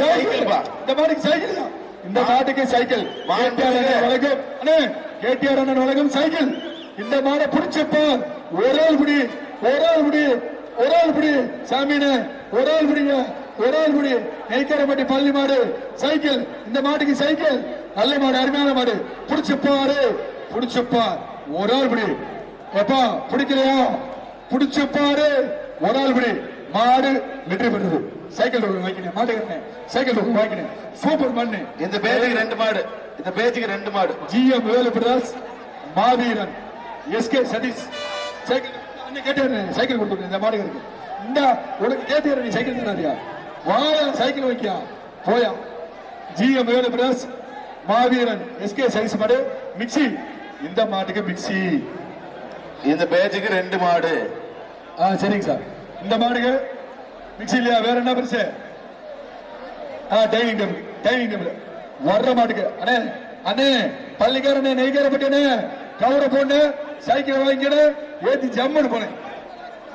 சைக்கிள்பா இந்த மாட்டுக்கு சைக்கிள். இந்த மாட்டுக்கு சைக்கிள். அண்ணன் வழங்கும். அண்ணே கேடிஆர் அண்ணன் வழங்கும் சைக்கிள். இந்த மாடை பிடிச்சப்ப ஒரு ஆள் பிடி ஒரு ஆள் பிடி ஒரு ஆள் பிடி. சாமினே ஒரு ஆள் பிடிங்க ஒரு ஆள் பிடி. நெய்க்கரப்பட்டி பள்ளி மாடு சைக்கிள். இந்த மாட்டுக்கு சைக்கிள். நல்ல மாடு அருமையான மாடு. பிடிச்சப்பாரு பிடிச்சப்பா ஒரு ஆள் பிடி. எப்பா பிடிக்கலையா? பிடிச்சப்பாரு ஒரு ஆள் பிடி. மாடு வெற்றி பெற்றது. சைக்கிள் ஒரு வைக்கணும் மாட்டுக்கிறேன் சைக்கிள் ஒரு வைக்கணும் சூப்பர் மண்ணு. இந்த பேச்சுக்கு ரெண்டு மாடு. இந்த பேச்சுக்கு ரெண்டு மாடு. ஜிஎம் வேலு பிரதாஸ் மாவீரன் எஸ்கே சதீஷ். சைக்கிள் அண்ணன் கேட்டு சைக்கிள் கொடுத்துருக்கேன் இந்த மாடு இருக்கு. இந்த உனக்கு கேட்டு நீ சைக்கிள் தராதியா வாயா சைக்கிள் வைக்கியா? போயா. ஜிஎம் வேலு பிரதாஸ் மாவீரன் எஸ்கே சதீஷ் மாடு மிக்சி இந்த மாட்டுக்கு மிக்சி இந்த பேச்சுக்கு ரெண்டு மாடு. ஆ சரிங்க சார். இந்த மாடுக்கு மிக்சி இல்லையா? வேற என்ன பெருசு? ஆ டைனிங் டேபிள் டைனிங் டேபிள் வர்ற மாட்டுக்கு. அண்ணே அண்ணே பள்ளிக்காரனே நெய்க்காரப்பட்டனே கவரை போன சைக்கிள் வாங்கிடு ஏத்தி ஜம்முன்னு போனேன்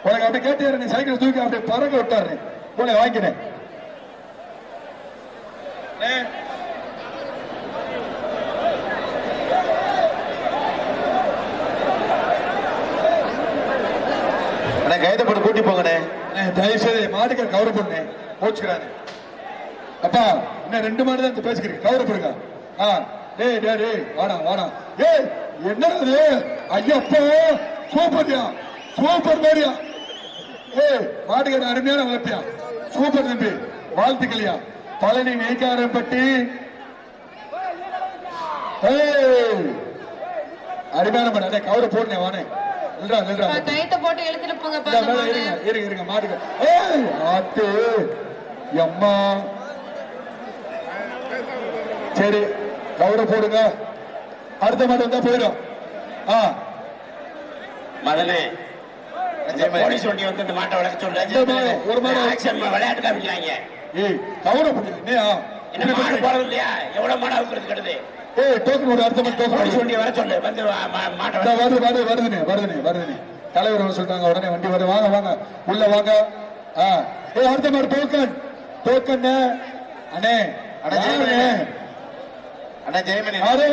உனக்கு அப்படி கேட்டு நீ சைக்கிள் தூக்கி அப்படியே பறக்க விட்டாரு போனே வாங்கினேன் அண்ணே, அண்ணா கைதை போட்டு கூட்டி போங்கண்ணே அண்ணே, தயவு செய்து பண்ணு கவரை அப்பா என்ன ரெண்டு மாடு தான் இந்த பேசிக்கிறீங்க? கவரை போடுங்க ஆ டேய் டே டேய் வாடா வாடா. ஏய் என்ன இது? ஐயப்பா சூப்பர்யா சூப்பர் மாரியா. ஏய் மாட்டுக்கார அருமையான வளர்த்தியா சூப்பர் தம்பி வாழ்த்துக்களையா. பழனி நெய்க்காரன்பட்டி ஏய் அருமையான மாடு. அண்ணே கவரை போடுனே வானே. நில்றா நில்றா. கயத்தை போட்டு இழுத்துட்டு போங்க இருங்க இருங்க இருங்க மாட்டுங்க ஏய் ஆத்து. எம்மா. சரி கவுர போடுங்க. அடுத்த மாடு வந்தா போயிடும். ஆ. மதனே. போலீஸ் வண்டி வந்து இந்த மாட்டை வளர்க்க மாடு, ஒரு மாடு. ஆக்ஷன் விளையாட்டு காமிக்கிறாங்க ஏய் கவுர போடுங்க என்ன மாடு போறது இல்லையா? எவ்வளவு மாடு அவுக்கிறது கெடுது ஏய் டோக்கன் ஒரு அடுத்த போலீஸ் டோக்கன் வண்டி வர சொல்லு. வந்து வருது வருது வருதுனே வருதுனே வருதுனே தலைவர் வர சொல்லிட்டாங்க உடனே வண்டி வருது. வாங்க வாங்க. உள்ள வாங்க. ஆ. ஏய் அடுத்த மாடு டோக்கன் டோக்கன் அண்ணே அட, யாருண்ணே? ஜெயமணி. அண்ணா ஜெயமணி. யாரு?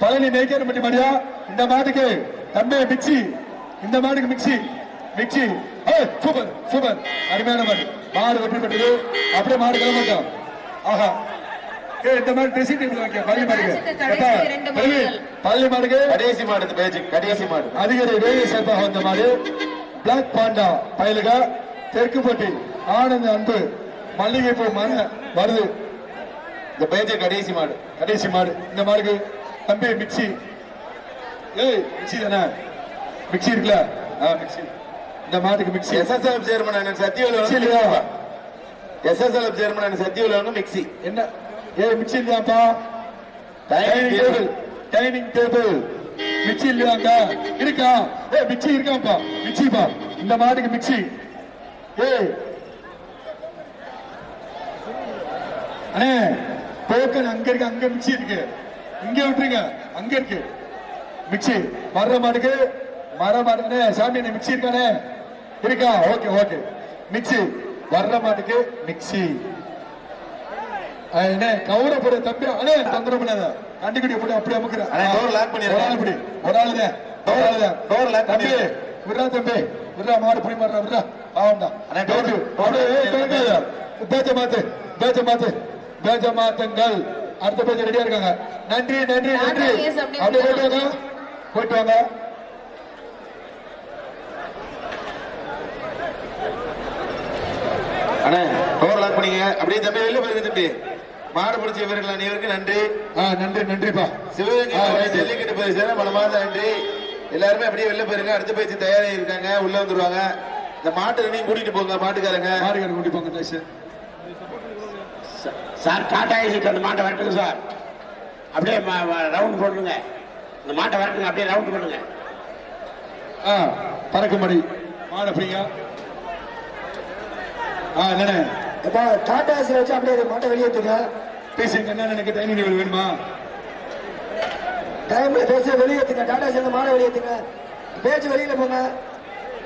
பழனி நெய்க்கரப்பட்டி மாடியா? இந்த மாட்டுக்கு தம்பி மிக்சி இந்த மாட்டுக்கு மிக்சி மிக்சி சூப்பர் சூப்பர். அருமையான மாடு. மாடு வெற்றி பெற்றது. அப்படியே மாடு கிளம்பட்டும். ஆஹா. இந்த மாதிரி ட்ரெஸ்ஸிங் டேபிள் வைக்க பள்ளி மாடுக்கு. பள்ளி, மாடுக்கு? கடைசி மாடு இந்த பேச்சுக்கு கடைசி மாடு. அதிகாரி வேலை சார்பாக வந்த மாடு பிளாக் பாண்டா பயலுக தெற்குப்பட்டி ஆனந்த் அன்பு மல்லிகைப்பூ மர வருது இந்த பேச்சு கடைசி மாடு. கடைசி மாடு. இந்த மாடுக்கு தம்பி மிக்சி. ஏய் மிக்சி தானே? மிக்சி இருக்குல்ல? ஆ மிக்சி. இந்த மாட்டுக்கு மிக்சி. எஸ்எஸ்எல் சேர்மன் சத்தியவில் எஸ்எஸ்எல் சேர்மன் சத்தியவில் மிக்சி. என்ன? ஏய் மிக்சி இல்லையாப்பா dining table dining table mixie இல்லையாங்க இருக்கா? ஏய் மிக்சி இருக்காப்பா மிக்சிப்பா இந்த மாட்டுக்கு மிக்சி ஏய். அண்ணே டோக்கன் அங்க இருக்கு அங்க மிக்சி இருக்கு. இங்க விட்டுருங்க. அங்க இருக்கு. மிக்சி வர்ற மாட்டுக்கு மர மாட்டுக்கு சாமி மிக்சி இருக்கானே. இருக்கா? Okay okay. மிக்சி வர்ற மாட்டுக்கு மிக்சி அண்ணே கவுர போட தம்பி அண்ணே தொந்தரவு பண்ணாத. கண்டுக்குடி போட்டு அப்படியே அமுக்குறேன் அண்ணே, door lock பண்ணிடுறேன். ஒரு ஆள் இப்படி ஒரு ஆள் ஒரு ஆள் door lock தம்பி. விட்றா தம்பி. விட்றா மாடு புடி மாடுறா விட்றா. ஆவண்டா அண்ணே, lock தொலைக்காத. பேச்ச மாத்து பேச்ச மாத்து. பேச்ச மாத்துங்கள். அடுத்த பேச்ச ரெடியா இருக்காங்க. நன்றி நன்றி நன்றி. அப்படியே போயிட்டு வாங்க. போயிட்டு வாங்க. அண்ணே டோர் லாக் பண்ணீங்க அப்படியே தம்பி வெளில போயிருங்க தம்பி. மாடு பிடிச்ச வீரர்கள் அனைவருக்கும் நன்றி. நன்றி நன்றிப்பா. சிவகங்கை. ஜல்லிக்கட்டு பல மாதம் நன்றி. எல்லாருமே அப்படியே வெளில போயிருங்க அடுத்த பேச்சு தயாராகி இருக்காங்க உள்ள வந்துருவாங்க. இந்த மாட்டு நீங்க கூட்டிட்டு போங்க மாட்டுக்காரங்க. மாடுகார கூட்டி போங்க. சார் டாடா ஏசிட்டு அந்த மாட்டை வரட்டுங்க சார். அப்படியே ரவுண்ட் போடுங்க இந்த மாட்டை வரட்டுங்க அப்படியே ரவுண்ட் பண்ணுங்க. ஆ பறக்கும்படி. மாடு அப்படிங்க ஆ என்னண்ணே? அப்பா டாடா ஏசில வச்சு அப்படியே இந்த மாட்டை வெளியேற்றுங்க பேசுங்க என்ன எனக்கு டைனிங் டேபிள் வேணுமா? டைம்ல பேச வெளியேற்றுங்க டாடா ஏசில மாடை வெளியேற்றுங்க பேச்சு வெளியில போங்க.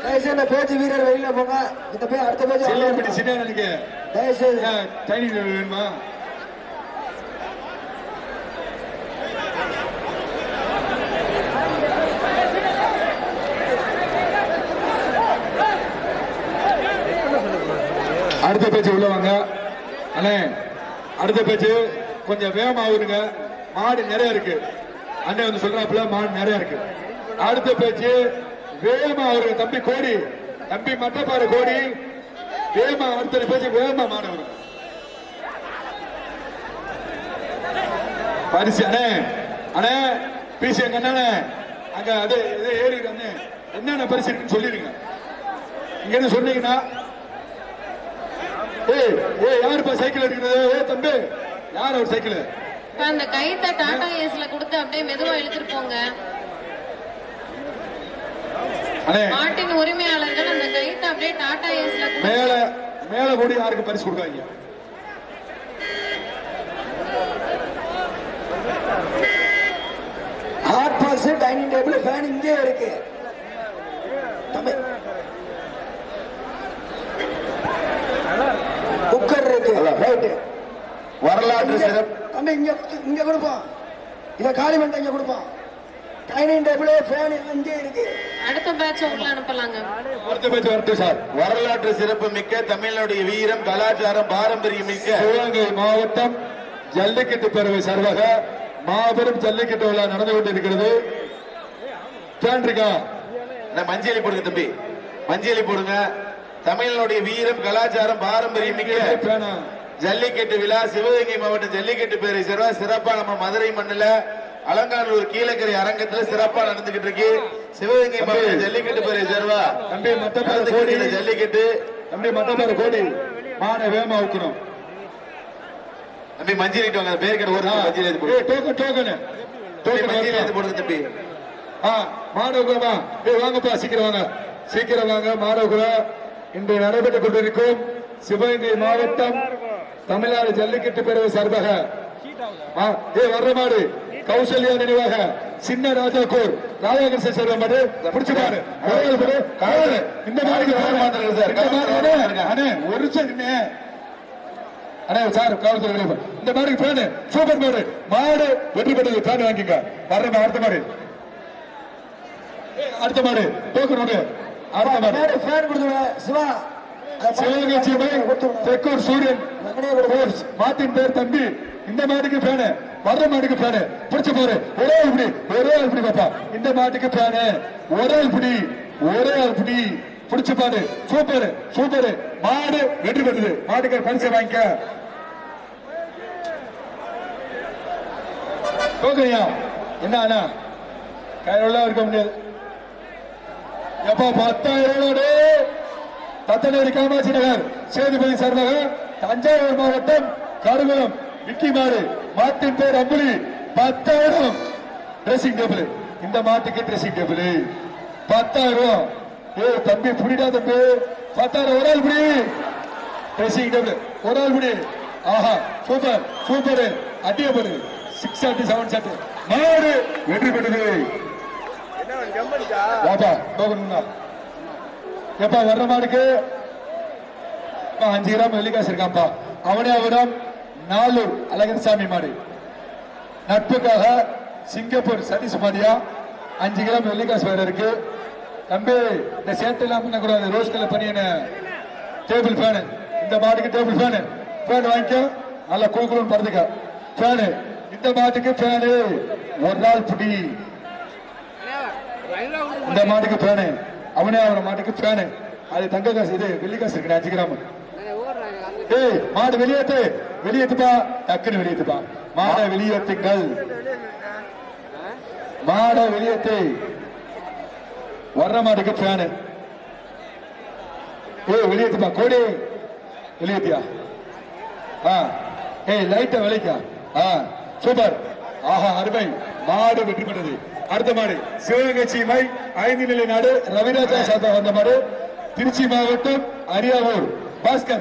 தயவுசெய்து பேச்சு வீரர் வெளியில போங்க. இந்த அடுத்த பேச்சு சின்ன எனக்கு? தயவுசெய்து டைனிங் டேபிள் வேணுமா? அடுத்த பேச்சு உள்ள வாங்க. அண்ணே அடுத்த பேச்சு கொஞ்சம் வேகமா வருங்க மாடு நிறைய இருக்கு. அண்ணே வந்து சொல்றாப்புல மாடு நிறைய இருக்கு. அடுத்த பேச்சு வேகமா அவருங்க தம்பி கோடி. தம்பி மட்டப்பாறை கோடி. வேகமா அடுத்த பேச்சு வேகமா மாடு வரும். பரிசு அண்ணே. அண்ணே பிசி எங்க அண்ணே அங்க அது ஏறி அண்ணே. என்னென்ன பரிசு இருக்குன்னு சொல்லிடுங்க. இங்க இருந்து சொன்னீங்கன்னா ஏய் ஏய் யாருப்பா சைக்கிள் எடுக்கிறது? ஏ தம்பி யார் அவர் சைக்கிள்? அந்த கைத்த டாடா ஏஸ்ல கொடுத்து அப்படியே மெதுவா இழுத்துட்டு போங்க. மாட்டின் உரிமையாளர்கள் அந்த கைத்த அப்படியே டாடா ஏஸ்ல மேல மேல கூடி யாருக்கு பரிசு கொடுக்காங்க hot box dining table fan இங்கே இருக்கு தம்பி குக்கர் இருக்கு ரைட்டு வரலாற்று சிறப்பு. தம்பி இங்க இங்க கொடுப்போம். இத காலி பண்ணிட்டு இங்க கொடுப்போம். டைனிங் டேபிள் ஃபேன் இங்கே இருக்கு. அடுத்த பேட்ச் உள்ள அனுப்பலாங்க. அடுத்த பேச்சு வரட்டும் சார். வரலாற்று சிறப்பு மிக்க தமிழனுடைய வீரம் கலாச்சாரம் பாரம்பரியம் மிக்க. சிவகங்கை மாவட்டம் ஜல்லிக்கட்டு பேரவை சார்பாக மாபெரும் ஜல்லிக்கட்டு விழா நடந்து கொண்டிருக்கிறது. மஞ்சளி போடுங்க தம்பி. மஞ்சளி போடுங்க. தமிழனுடைய வீரம் கலாச்சாரம் பாரம்பரியம் மிக்க. ஃபேனா ஜல்லிக்கட்டு விழா சிவகங்கை மாவட்ட ஜல்லிக்கட்டு பேரை சிறா சிறப்பா நம்ம மதுரை மண்ணுல அலங்காநல்லூர் கீழக்கரை அரங்கத்துல சிறப்பா நடந்துகிட்டு இருக்கு. சிவகங்கை மாவட்ட ஜல்லிக்கட்டு பேரை சேர்வா தம்பி நடந்துகிட்டு கோடி. ஜல்லிக்கட்டு. தம்பி மட்டப்பாறை கோடி. மானை வேகமா ஊக்கணும் தம்பி மஞ்சள் வாங்க. பேர் கிட்ட ஒரு மஞ்சள் டோக்கன் டோக்கன் டோக்கன் மஞ்சள். போடுங்க தம்பி. ஆ மாணவகுலமா ஏய் வாங்கப்பா சீக்கிரம் வாங்க. சீக்கிரம் வாங்க மாணவகுலா இன்று நடைபெற்றுக் கொண்டிருக்கும் சிவகங்கை மாவட்டம் தமிழ்நாடு ஜல்லிக்கட்டு பேரவை சார்பாக ஆ, வர்ற மாடு கௌசல்யா நினைவாக சின்ன ராஜா கோர் ராதாகிருஷ்ணன் சேர்ந்த மாடு பாரு. இந்த மாதிரி இந்த ஒரு அண்ணே. சார் காவல்துறை இந்த பேனு சூப்பர் மாடு. மாடு வெற்றி பெற்றது பேன் வாங்கிங்க வர்ற அடுத்த மாடு. அடுத்த மாடு டோக்கன் ஒண்ணு அடுத்த மாடு. ஃபேன் சிவா சிவகங்கை சீமை தெக்கூர் சூரியன். மாத்தின் பேர் தம்பி. இந்த மாட்டுக்கு பேனு வர்ற மாட்டுக்கு பேனு பிடிச்சு பாரு ஒரே ஆள் பிடி. ஒரே ஆள் பிடி பாப்பா. இந்த மாட்டுக்கு பேனு ஒரே ஆள் பிடி. ஒரே ஆள் பிடி. பிடிச்சு பாரு சூப்பர். சூப்பர். மாடு வெற்றி பெற்றது. மாட்டுக்கு பரிசு வாங்கிக்க. டோக்கனியா என்ன அண்ணா? கையில இருக்க முடியாது. எப்பா பத்தாயிரம் தத்தனேரி காமாட்சி நகர் சேதுபதி சார்பாக தஞ்சாவூர் மாவட்டம் கருகுளம் விக்கி மாடு மாட்டின் பேர் அம்புலி பத்தாயிரம். ட்ரெஸ்ஸிங் டேபிள் இந்த மாட்டுக்கு ட்ரெஸ்ஸிங் டேபிள் பத்தாயிரம். ஏ தம்பி புடிடா தம்பி. பத்தாயிரம் ஒரு ஆள் புடி. ட்ரெஸ்ஸிங் டேபிள் ஒரு ஆள் புடி. ஆஹா சூப்பர் சூப்பர் அட்டிய சிக்ஸ் ஷாட் செவன் ஷாட் மாடு வெற்றி பெற்றது. வாப்பா டோக்கன் எப்பா வர்ற மாடுக்கு? அஞ்சு கிராம் வெள்ளிக்காசு இருக்காப்பா அவனே அவரம் நாலூர் அழகன்சாமி மாடு. நட்புக்காக சிங்கப்பூர் சதீஷ் மாடியா? அஞ்சு கிராம் வெள்ளிக்காசு வேற இருக்கு. தம்பி இந்த சேட்டை எல்லாம் பண்ணக்கூடாது. ரோஸ் கலர் பண்ணியன டேபிள் ஃபேனு இந்த மாட்டுக்கு டேபிள் ஃபேனு ஃபேன் வாங்கிக்கோ. நல்லா கூகுளும் பறந்துக்க. ஃபேனு இந்த மாட்டுக்கு ஃபேனு ஒரு நாள் பிடி. இந்த மாட்டுக்கு ஃபேனு அவனே அவன மாட்டுக்கு ஃபேனு. அது தங்க காசு இது வெள்ளி காசு இருக்கு அஞ்சு கிராம் ஏய் மாடு வெளியேத்து. வெளியேத்துப்பா. டக்குன்னு வெளியேத்துப்பா. மாடை வெளியேத்துங்கள். மாடை வெளியேத்து. வர்ற மாட்டுக்கு ஃபேனு. ஏய் வெளியேத்துப்பா கோடி. வெளியேத்தியா? ஆ. ஏய் லைட்டை விளைக்கா ஆ. சூப்பர். ஆஹா அருமை. மாடு வெற்றி பெற்றது. அடுத்த மாடு. சிவகங்கை சீமை ஐந்து நிலை நாடு ரவிராஜா சார்பாக வந்த மாடு. திருச்சி மாவட்டம் அரியாவூர். பாஸ்கர்.